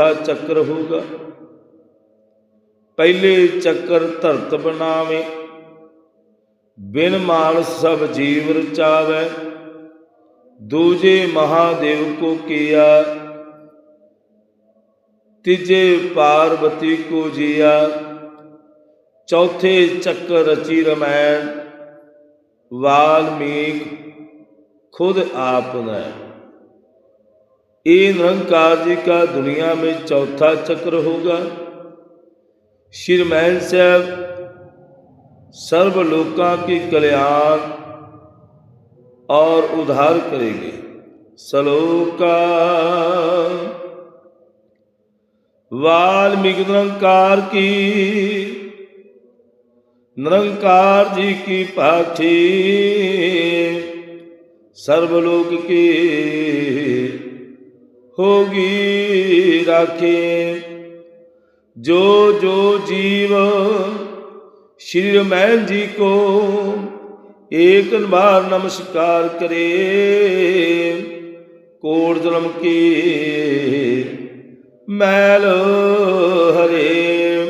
ਚੌਥਾ ਚੱਕਰ ਹੋਊਗਾ। ਪਹਿਲੇ ਚੱਕਰ ਧਰਤ ਬਣਾਵੇ, ਬਿਨ ਮਾਲ ਸਭ ਜੀਵ ਰਚਾਵੇ, ਦੂਜੇ ਮਹਾਦੇਵ ਕੋ ਕੀਆ, ਤੀਜੇ ਪਾਰਵਤੀ ਕੋ ਜੀਆ, ਚੌਥੇ ਚੱਕਰ ਰਚੀ ਰਮੈਣ, ਵਾਲਮੀਕ ਖੁਦ ਆਪ ਨੇ। ये निरंकार जी का दुनिया में चौथा चक्र होगा। श्रीमैन साहब सर्व लोका की कल्याण और उद्धार करेंगे। सलोका। वाल्मीकि निरंकार की, निरंकार जी की पाठी, सर्वलोक की ਹੋਗੀ ਰਾਖੇ। ਜੋ ਜੋ ਜੀਵ ਸ਼੍ਰੀ ਰਮੈਨ ਜੀ ਕੋ ਏਕ ਨਵਾਰ ਨਮਸਕਾਰ ਕਰੇ ਕੋੜ ਜਨਮ ਕੀ ਮੈਲ ਹਰੇ।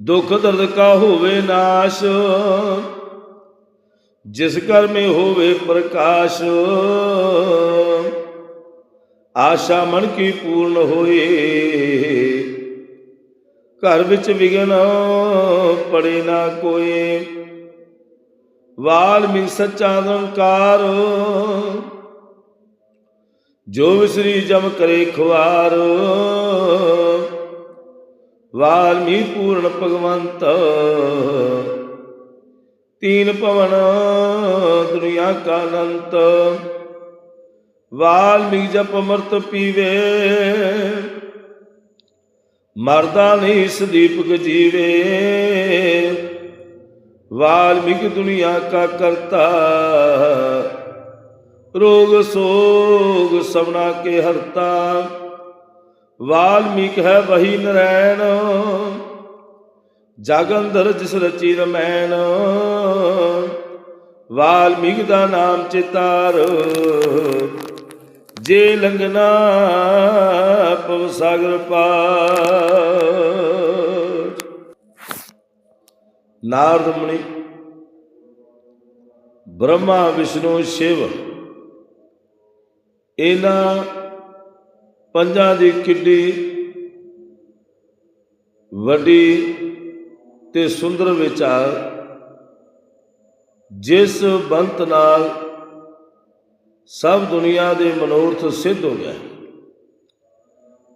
ਦੁਖ ਦਰਦ ਕਾ ਹੋਵੇ ਨਾਸ਼, ਜਿਸ ਕਰ ਮੇ ਹੋਵੇ ਪ੍ਰਕਾਸ਼। ਆਸ਼ਾ ਮਨ ਕੀ ਪੂਰਨ ਹੋਏ। ਘਰ ਵਿੱਚ ਵਿਗਣ ਪੜੇ ਨਾ ਕੋਏ ਵਾਲਮੀ ਸੱਚਾ ਓੰਕਾਰ ਜੋ ਵਿਸਰੀ ਜਮ ਕਰੇ ਖੁਆਰ। ਵਾਲਮੀ ਪੂਰਨ ਭਗਵੰਤ। ਤੀਨ ਪਵਨ ਦੁਨੀਆ ਕਾ ਅਨੰਤ। ਵਾਲਮੀਕ ਜਪ ਅਮਰਤ ਪੀਵੇ। ਮਰਦਾ ਨਹੀਂ ਦੀਪਕ ਜੀਵੇ। ਵਾਲਮੀਕ ਦੁਨੀਆ ਕਾ ਕਰਤਾ। ਰੋਗ ਸੋਗ ਸਭਨਾ ਕੇ ਹਰਤਾ। ਵਾਲਮੀਕ ਹੈ ਵਹੀ ਨਰੈਣ। ਜਾਗੰਦਰ ਜਿਸ ਰਚੀ ਰਮੈਣ। ਵਾਲਮੀਕ ਦਾ ਨਾਮ ਚਿਤਾਰ। ਜੇ ਲੰਗਨਾ ਪਵ ਸਾਗਰ ਪਾਰ। ਨਾਰਦ ਮੁਨੀ, ਬ੍ਰਹਮਾ, ਵਿਸ਼ਨੂੰ, ਸ਼ਿਵ, ਇਹਨਾਂ ਪੰਜਾਂ ਦੀ ਕਿੱਡੀ ਵੱਡੀ ਤੇ ਸੁੰਦਰ ਵਿਚਾਰ, ਜਿਸ ਬੰਤ ਨਾਲ ਸਭ ਦੁਨੀਆ ਦੇ ਮਨੋਰਥ ਸਿੱਧ ਹੋ ਗਏ